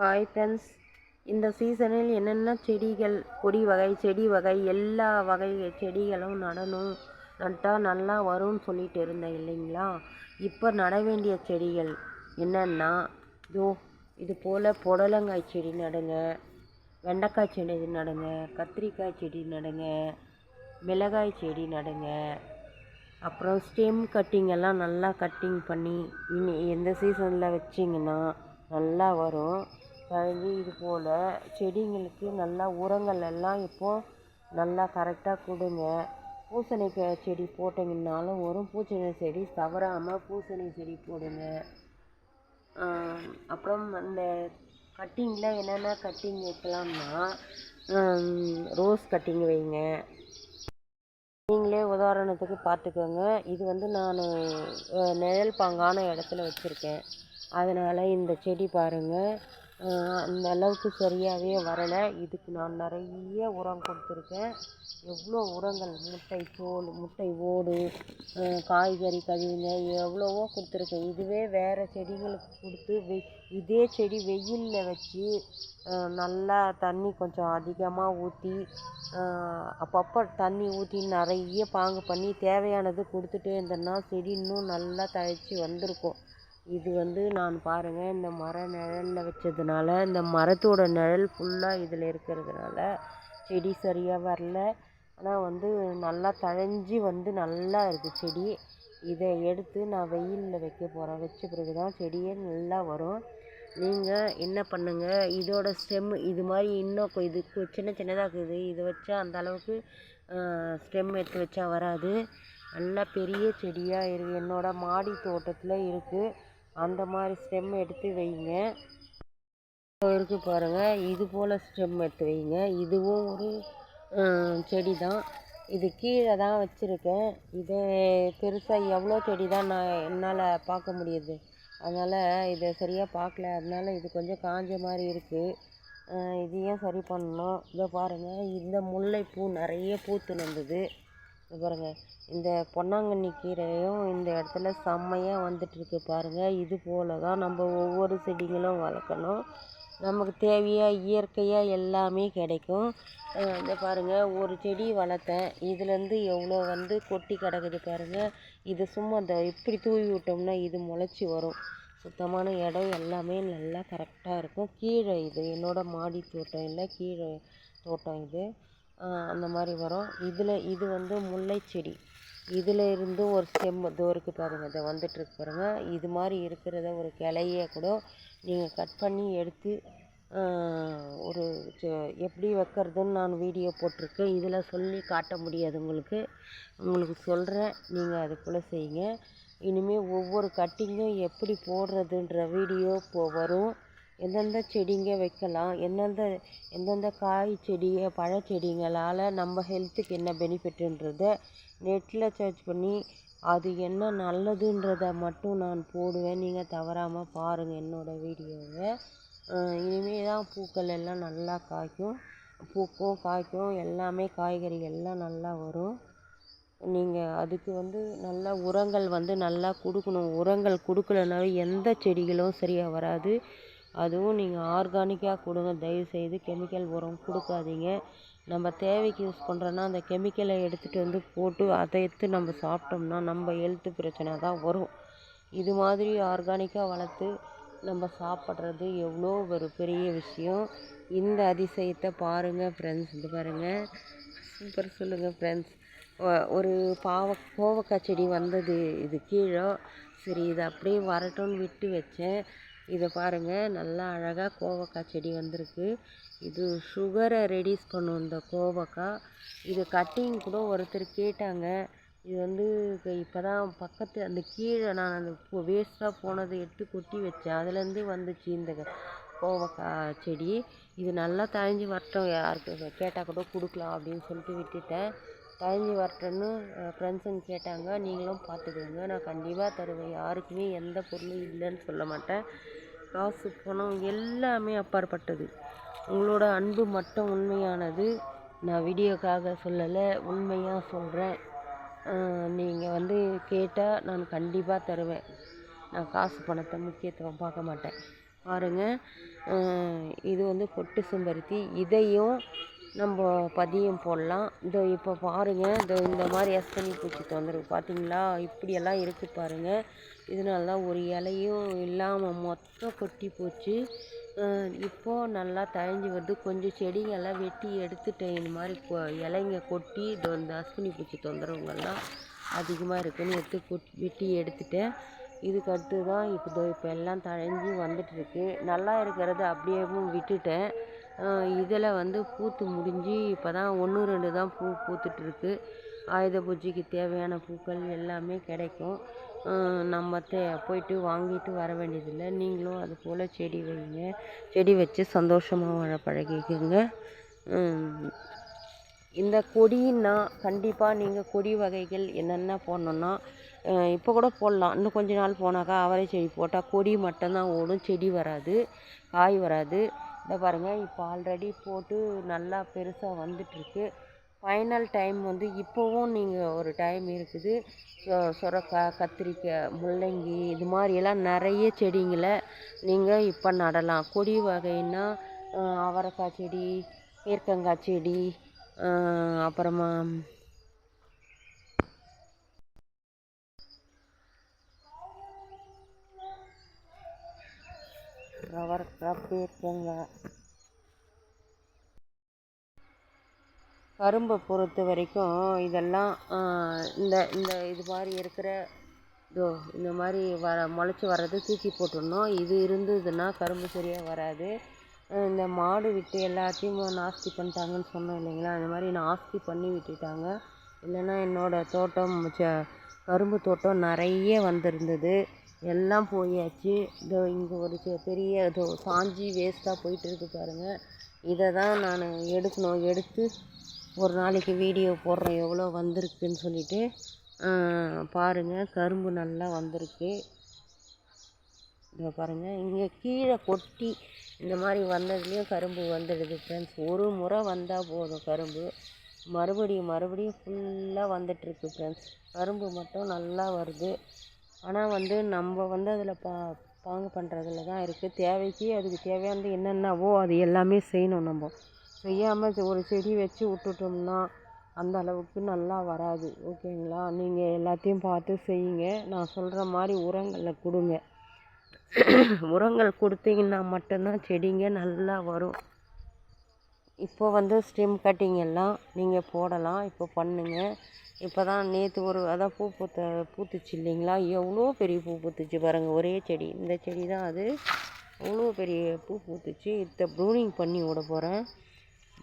Hi friends இந்த சீசனில் என்னென்ன செடிகள் கொடி வகை செடி வகை எல்லா வகை செடிகளும் நடணும். நட்டால் நல்லா வரும்னு சொல்லிட்டு இருந்தேன் இல்லைங்களா? இப்போ நட வேண்டிய செடிகள் என்னென்னா இதோ இது போல் புடலங்காய் செடி நடுங்க வெண்டைக்காய் செடி நடுங்க கத்திரிக்காய் செடி நடுங்க மிளகாய் செடி நடுங்க அப்புறம் ஸ்டெம் கட்டிங் எல்லாம் நல்லா கட்டிங் பண்ணி இனி எந்த சீசனில் வச்சிங்கன்னா நல்லா வரும். கழுவி இது போல் செடிங்களுக்கு நல்லா உரங்கள் எல்லாம் இப்போது நல்லா கரெக்டாக கொடுங்க. பூசணிக்காய் செடி போட்டிங்கன்னாலும் வரும் பூசணி செடி தவறாமல் பூசணி செடி போடுங்க. அப்புறம் அந்த கட்டிங்கில் என்னென்ன கட்டிங் வைக்கலாம்னா ரோஸ் கட்டிங் வைங்க. நீங்களே உதாரணத்துக்கு பார்த்துக்கோங்க. இது வந்து நான் நிழல் பாங்கான இடத்துல வச்சுருக்கேன். அதனால் இந்த செடி பாருங்கள் அந்த அளவுக்கு சரியாகவே வரலை. இதுக்கு நான் நிறைய உரம் கொடுத்துருக்கேன். எவ்வளோ உரங்கள்? முட்டை தோல் முட்டை ஓடு காய்கறி கழிவுங்க எவ்வளவோ கொடுத்துருக்கேன். இதுவே வேறு செடிகளுக்கு கொடுத்து வெ இதே செடி வெயிலில் வச்சு நல்லா தண்ணி கொஞ்சம் அதிகமாக ஊற்றி அப்பப்போ தண்ணி ஊற்றி நிறைய பாங்கு பண்ணி தேவையானது கொடுத்துட்டே இருந்தேன்னா செடி இன்னும் நல்லா தழைச்சி வந்திருக்கும். இது வந்து நான் பாருங்கள் இந்த மர நிழலில் வச்சதுனால இந்த மரத்தோட நிழல் ஃபுல்லாக இதில் இருக்கிறதுனால செடி சரியாக வரல. ஆனால் வந்து நல்லா தழைஞ்சி வந்து நல்லா இருக்குது செடி. இதை எடுத்து நான் வெயிலில் வைக்க போகிறேன் வச்ச பிறகு தான் செடியே நல்லா வரும். நீங்கள் என்ன பண்ணுங்கள் இதோட ஸ்டெம் இது மாதிரி இன்னும் இது சின்ன சின்னதாக இருக்குது. இதை வச்சா அந்த அளவுக்கு ஸ்டெம் எடுத்து வச்சா வராது. நல்லா பெரிய செடியாக இருக்கு. என்னோடய மாடி தோட்டத்தில் இருக்குது அந்த மாதிரி ஸ்டெம் எடுத்து வைங்க. இருக்குது பாருங்கள் இது போல் ஸ்டெம் எடுத்து வைங்க. இதுவும் ஒரு செடி தான் இது கீழே தான் வச்சுருக்கேன். இதை பெருசாக எவ்வளோ செடி தான் நான் என்னால் பார்க்க முடியுது. அதனால் இதை சரியாக பார்க்கல. அதனால் இது கொஞ்சம் காஞ்ச மாதிரி இருக்குது இதையும் சரி பண்ணணும். இதை பாருங்கள் இந்த முல்லைப்பூ நிறைய பூத்து வந்தது பாருங்கள் இந்த பொன்னாங்கண்ணி கீரையும் இந்த இடத்துல செம்மையாக வந்துட்டுருக்கு பாருங்கள் இது போல் தான் நம்ம ஒவ்வொரு செடிகளும் வளர்க்கணும். நமக்கு தேவையாக இயற்கையாக எல்லாமே கிடைக்கும். இந்த பாருங்கள் ஒரு செடி வளர்த்தேன். இதுலேருந்து எவ்வளோ வந்து கொட்டி கிடக்குது பாருங்கள் இது சும்மா இந்த இப்படி தூவி விட்டோம்னா இது முளைச்சி வரும். சுத்தமான இடம் எல்லாமே நல்லா கரெக்டாக இருக்கும். கீழே இது என்னோடய மாடி தோட்டம் இல்லை கீழே தோட்டம் இது. அந்த மாதிரி வரும். இதில் இது வந்து முல்லை செடி. இதில் இருந்து ஒரு ஸ்டெம் இதோ இருக்குது பாருங்கள் இதை வந்துட்டுருக்கு பாருங்கள் இது மாதிரி இருக்கிறத ஒரு கிளைய கூட நீங்கள் கட் பண்ணி எடுத்து ஒரு எப்படி வைக்கிறதுன்னு நான் வீடியோ போட்டிருக்கேன். இதில் சொல்லி காட்ட முடியாது உங்களுக்கு. உங்களுக்கு சொல்கிறேன் நீங்கள் அது போல் செய்யுங்க. இனிமேல் ஒவ்வொரு கட்டிங்கும் எப்படி போடுறதுன்ற வீடியோ இப்போ வரும். எந்தெந்த செடிங்க வைக்கலாம் எந்தெந்த எந்தெந்த காய் செடி பழச்செடிங்களால் நம்ம ஹெல்த்துக்கு என்ன பெனிஃபிட்டுன்றத நெட்டில் சர்ச் பண்ணி அது என்ன நல்லதுன்றத மட்டும் நான் போடுவேன். நீங்கள் தவறாமல் பாருங்கள் என்னோடய வீடியோவை. இனிமேல் தான் பூக்கள் எல்லாம் நல்லா காய்க்கும். பூக்கும் காய்க்கும். எல்லாமே காய்கறிகள் எல்லாம் நல்லா வரும். நீங்கள் அதுக்கு வந்து நல்ல உரங்கள் வந்து நல்லா கொடுக்கணும். உரங்கள் கொடுக்கலனாவே எந்த செடிகளும் சரியாக வராது. அதுவும் நீங்கள் ஆர்கானிக்காக கொடுங்க. தயவுசெய்து கெமிக்கல் உரம் கொடுக்காதீங்க. நம்ம தேவைக்கு யூஸ் பண்ணுறோன்னா அந்த கெமிக்கலை எடுத்துகிட்டு வந்து போட்டு அதை எடுத்து நம்ம சாப்பிட்டோம்னா நம்ம ஹெல்த்து பிரச்சனை தான் வரும். இது மாதிரி ஆர்கானிக்காக வளர்த்து நம்ம சாப்பிட்றது எவ்வளோ ஒரு பெரிய விஷயம். இந்த அதிசயத்தை பாருங்கள் ஃப்ரெண்ட்ஸ் இது பாருங்கள் சூப்பர் சொல்லுங்கள் ஃப்ரெண்ட்ஸ் ஒரு பாவ கோவக்காய் செடி வந்தது இது கீழே. சரி இது அப்படியே வரட்டும்னு விட்டு வச்சேன். இதை பாருங்கள் நல்லா அழகாக கோவக்காய் செடி வந்திருக்கு. இது சுகரை ரெடியூஸ் பண்ணும் இந்த கோவக்காய். இது கட்டிங் கூட ஒருத்தர் கேட்டாங்க. இது வந்து இப்போ தான் பக்கத்து அந்த கீழே நான் அந்த வேஸ்ட்டாக போனதை எடுத்து கொட்டி வச்சேன். அதுலேருந்து வந்துச்சு இந்த கோவக்காய் செடி. இது நல்லா தழைஞ்சி வரட்டும். யாருக்கு கேட்டால் கூட கொடுக்கலாம் அப்படின்னு சொல்லிட்டு விட்டுட்டேன். தழைஞ்சி வரட்டுன்னு ஃப்ரெண்ட்ஸுங்க கேட்டாங்க. நீங்களும் பார்த்துக்கோங்க நான் கண்டிப்பாக தருவேன். யாருக்குமே எந்த பொருளும் இல்லைன்னு சொல்ல மாட்டேன். காசு பணம் எல்லாமே அப்பாற்பட்டது. உங்களோட அன்பு மட்டும் உண்மையானது. நான் வீடியோக்காக சொல்லலை உண்மையாக சொல்கிறேன் நீங்கள் வந்து கேட்டால் நான் கண்டிப்பாக தருவேன். நான் காசு பணத்தை முக்கியத்துவம் பார்க்க மாட்டேன். பாருங்கள் இது வந்து பொட்டு செம்பருத்தி. இதையும் நம்ம பதியம் போடலாம். இதோ இப்போ பாருங்கள் இதோ இந்த மாதிரி எஸ்தனி பூச்சி தொந்தரவு. பார்த்தீங்களா இப்படியெல்லாம் இருக்குது பாருங்கள் இதனால தான் ஒரு இலையும் இல்லாமல் மொத்தம் கொட்டி போச்சு. இப்போது நல்லா தழைஞ்சி வருது. கொஞ்சம் செடிங்கெல்லாம் வெட்டி எடுத்துட்டேன் இந்த மாதிரி கொ இலைங்க கொட்டி இதோ இந்த அஸ்வினி பூச்சி தொந்தரவுங்கள்லாம் அதிகமாக இருக்குதுன்னு எடுத்து கொட்டி வெட்டி எடுத்துட்டேன். இதுக்கு அடுத்து தான் இப்போ இப்போ எல்லாம் தழைஞ்சி வந்துட்டுருக்கு நல்லா இருக்கிறத அப்படியேவும் விட்டுட்டேன். இதில் வந்து பூத்து முடிஞ்சு இப்போ தான் ஒன்று ரெண்டு தான் பூ பூத்துட்ருக்கு ஆயுத பூஜைக்கு தேவையான பூக்கள் எல்லாமே கிடைக்கும். நம்ம தே போயிட்டு வாங்கிட்டு வர வேண்டியதில்லை. நீங்களும் அது போல் செடி வைங்க. செடி வச்சு சந்தோஷமாக வாழ பழகிக்கோங்க. இந்த கொடின்னா கண்டிப்பாக நீங்கள் கொடி வகைகள் என்னென்ன போடணுன்னா இப்போ கூட போடலாம். இன்னும் கொஞ்ச நாள் போனாக்கா அவரை செடி போட்டால் கொடி மட்டும்தான் ஓடும். செடி வராது காய் வராது. இதை பாருங்கள் இப்போ ஆல்ரெடி போட்டு நல்லா பெருசாக வந்துட்டுருக்கு. ஃபைனல் டைம் வந்து இப்போவும் நீங்கள் ஒரு டைம் இருக்குது. சுரக்காய் கத்திரிக்காய் முள்ளங்கி இது மாதிரியெல்லாம் நிறைய செடிங்களை நீங்கள் இப்போ நடலாம். கொடி வகைன்னா அவரைக்காய் செடி பீர்க்கங்காய் செடி அப்புறமா அவரைக்காய் பீர்க்கங்காய் கரும்பை பொறுத்த வரைக்கும் இதெல்லாம் இந்த இந்த இது மாதிரி இருக்கிற இதோ இந்த மாதிரி வர முளைச்சி வர்றது தூக்கி போட்டுடணும். இது இருந்ததுன்னா கரும்பு சரியாக வராது. இந்த மாடு விட்டு எல்லாத்தையும் நாஸ்தி பண்ணிட்டாங்கன்னு சொன்னோம் இல்லைங்களா? அந்த மாதிரி நாஸ்தி பண்ணி விட்டுட்டாங்க. இல்லைன்னா என்னோடய தோட்டம் ச கரும்பு தோட்டம் நிறைய வந்திருந்தது. எல்லாம் போயாச்சு. இதோ இங்கே ஒரு பெரிய இதோ சாஞ்சி வேஸ்ட்டாக போயிட்டு இருக்கு பாருங்கள் இதை தான் நான் எடுக்கணும். எடுத்து ஒரு நாளைக்கு வீடியோ போடுறேன். எவ்வளோ வந்திருக்குன்னு சொல்லிட்டு பாருங்கள் கரும்பு நல்லா வந்திருக்கு. இதை பாருங்கள் இங்கே கீழே கொட்டி இந்த மாதிரி வந்ததுலேயும் கரும்பு வந்துடுது ஃப்ரெண்ட்ஸ் ஒரு முறை வந்தால் போதும் கரும்பு. மறுபடியும் மறுபடியும் ஃபுல்லாக வந்துட்டுருக்கு ஃப்ரெண்ட்ஸ் கரும்பு மட்டும் நல்லா வருது. ஆனால் வந்து நம்ம வந்து அதில் பா பாங்கு பண்ணுறதுல தான் இருக்குது தேவைக்கு அதுக்கு தேவையானது என்னென்னவோ அது எல்லாமே செய்யணும் நம்ம. செய்யாமல் ஒரு செடி வச்சு விட்டுட்டோம்னா அந்த அளவுக்கு நல்லா வராது. ஓகேங்களா? நீங்கள் எல்லாத்தையும் பார்த்து செய்யுங்க. நான் சொல்கிற மாதிரி உரங்களை கொடுங்க. உரங்கள் கொடுத்தீங்கன்னா மட்டும்தான் செடிங்க நல்லா வரும். இப்போ வந்து ஸ்டெம் கட்டிங் எல்லாம் நீங்கள் போடலாம். இப்போ பண்ணுங்கள் இப்போ தான் நேற்று ஒரு அதான் பூ பூத்த பூத்துச்சு இல்லைங்களா? எவ்வளோ பெரிய பூ பூத்துச்சு பாருங்கள் ஒரே செடி. இந்த செடி தான் அது. அவ்வளோ பெரிய பூ பூத்துச்சு. இதை ப்ரூனிங் பண்ணி விட போகிறேன்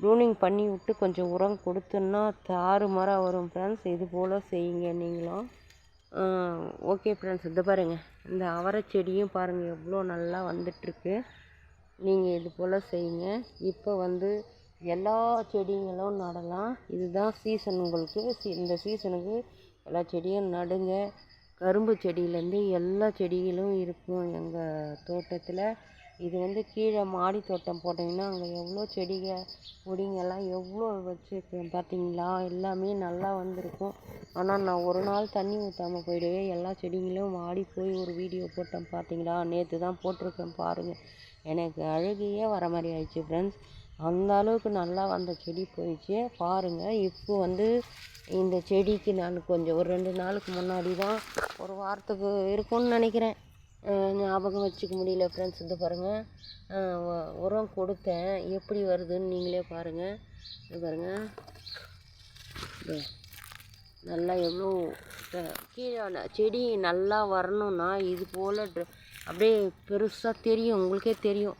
ப்ரூனிங் பண்ணி விட்டு கொஞ்சம் உரம் கொடுத்தோன்னா மரம் வரும் ஃப்ரெண்ட்ஸ் இது போல் செய்யுங்க நீங்களும் ஓகே ஃப்ரெண்ட்ஸ் இதை பாருங்கள் இந்த அவரை செடியும் பாருங்கள் எவ்வளோ நல்லா வந்துட்டுருக்கு. நீங்கள் இது போல் செய்யுங்க. இப்போ வந்து எல்லா செடிங்களும் நடலாம். இதுதான் சீசன் உங்களுக்கு. இந்த சீசனுக்கு எல்லா செடியும் நடுங்க. கரும்பு செடியிலேருந்து எல்லா செடிகளும் இருக்கும் எங்கள் தோட்டத்தில். இது வந்து கீழே மாடி தோட்டம் போட்டிங்கன்னா அங்கே எவ்வளோ செடிகள் கொடிங்கெல்லாம் எவ்வளோ வச்சுருக்கேன் பார்த்தீங்களா? எல்லாமே நல்லா வந்திருக்கும். ஆனால் நான் ஒரு நாள் தண்ணி ஊற்றாம போயிடுவேன். எல்லா செடிங்களும் வாடி போய் ஒரு வீடியோ போட்டேன் பார்த்தீங்களா? நேற்று தான் போட்டிருக்கேன் பாருங்கள் எனக்கு அழுகையே வர மாதிரி ஆயிடுச்சு ஃப்ரெண்ட்ஸ் அந்த அளவுக்கு நல்லா வந்த செடி போயிடுச்சு. பாருங்கள் இப்போ வந்து இந்த செடிக்கு நான் கொஞ்சம் ஒரு ரெண்டு நாளுக்கு முன்னாடி தான் ஒரு வாரத்துக்கு இருக்கும்னு நினைக்கிறேன். ஞாபகம் வச்சுக்க முடியல ஃப்ரெண்ட்ஸ் இது பாருங்கள் உரம் கொடுத்தேன். எப்படி வருதுன்னு நீங்களே பாருங்கள் இது பாருங்கள் நல்லா எவ்வளோ கீழே செடி நல்லா வரணும்னா இது போல் அப்படியே பெருசாக தெரியும். உங்களுக்கே தெரியும்.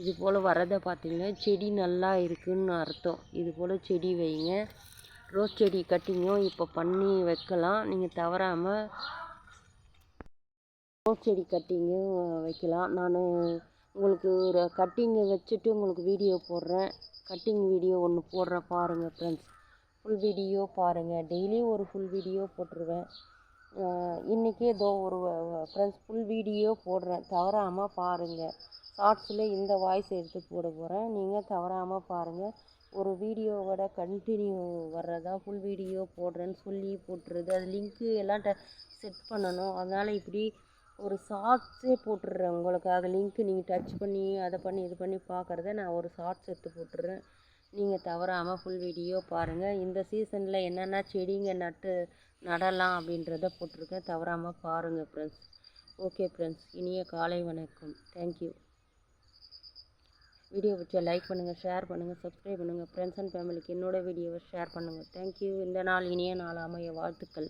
இது போல் வரதை பார்த்தீங்கன்னா செடி நல்லா இருக்குதுன்னு அர்த்தம். இது போல் செடி வைங்க. ரோஸ் செடி கட்டிங்கும் இப்போ பண்ணி வைக்கலாம். நீங்கள் தவறாமல் ரோஸ் செடி கட்டிங்கும் வைக்கலாம். நான் உங்களுக்கு ஒரு கட்டிங்கை வச்சுட்டு உங்களுக்கு வீடியோ போடுறேன். கட்டிங் வீடியோ ஒன்று போடுறேன் பாருங்கள் ஃப்ரெண்ட்ஸ் ஃபுல் வீடியோ பாருங்கள் டெய்லியும் ஒரு ஃபுல் வீடியோ போட்டுருவேன். இன்றைக்கி ஏதோ ஒரு ஃப்ரெண்ட்ஸ் ஃபுல் வீடியோ போடுறேன். தவறாமல் பாருங்கள் ஷார்ட்ஸில் இந்த வாய்ஸ் எடுத்து போட போகிறேன் நீங்கள் தவறாமல் பாருங்கள் ஒரு வீடியோவோட கண்டினியூ வர்றதா ஃபுல் வீடியோ போடுறேன்னு சொல்லி போட்டுருது அது லிங்க்கு எல்லாம் ட செட் பண்ணணும். அதனால் இப்படி ஒரு ஷார்ட்ஸே போட்டுடுறேன் உங்களுக்காக லிங்க் நீங்கள் டச் பண்ணி அதை பண்ணி இது பண்ணி பார்க்குறத நான் ஒரு ஷார்ட்ஸ் எடுத்து போட்டுடுறேன். நீங்கள் தவறாமல் ஃபுல் வீடியோ பாருங்கள் இந்த சீசனில் என்னென்ன செடிங்க நட்டு நடலாம் அப்படின்றத போட்டிருக்கேன். தவறாமல் பாருங்கள் ஃப்ரெண்ட்ஸ் ஓகே ஃப்ரெண்ட்ஸ் இனிய காலை வணக்கம். தேங்க்யூ வீடியோ பிடிச்சா லைக் பண்ணுங்கள் ஷேர் பண்ணுங்கள் சப்ஸ்கிரைப் பண்ணுங்கள் ஃப்ரெண்ட்ஸ் அண்ட் ஃபேமிலிக்கு என்னோடய வீடியோவை ஷேர் பண்ணுங்கள் தேங்க்யூ இந்த நாள் இனிய நாள் அமைய வாழ்த்துக்கள்.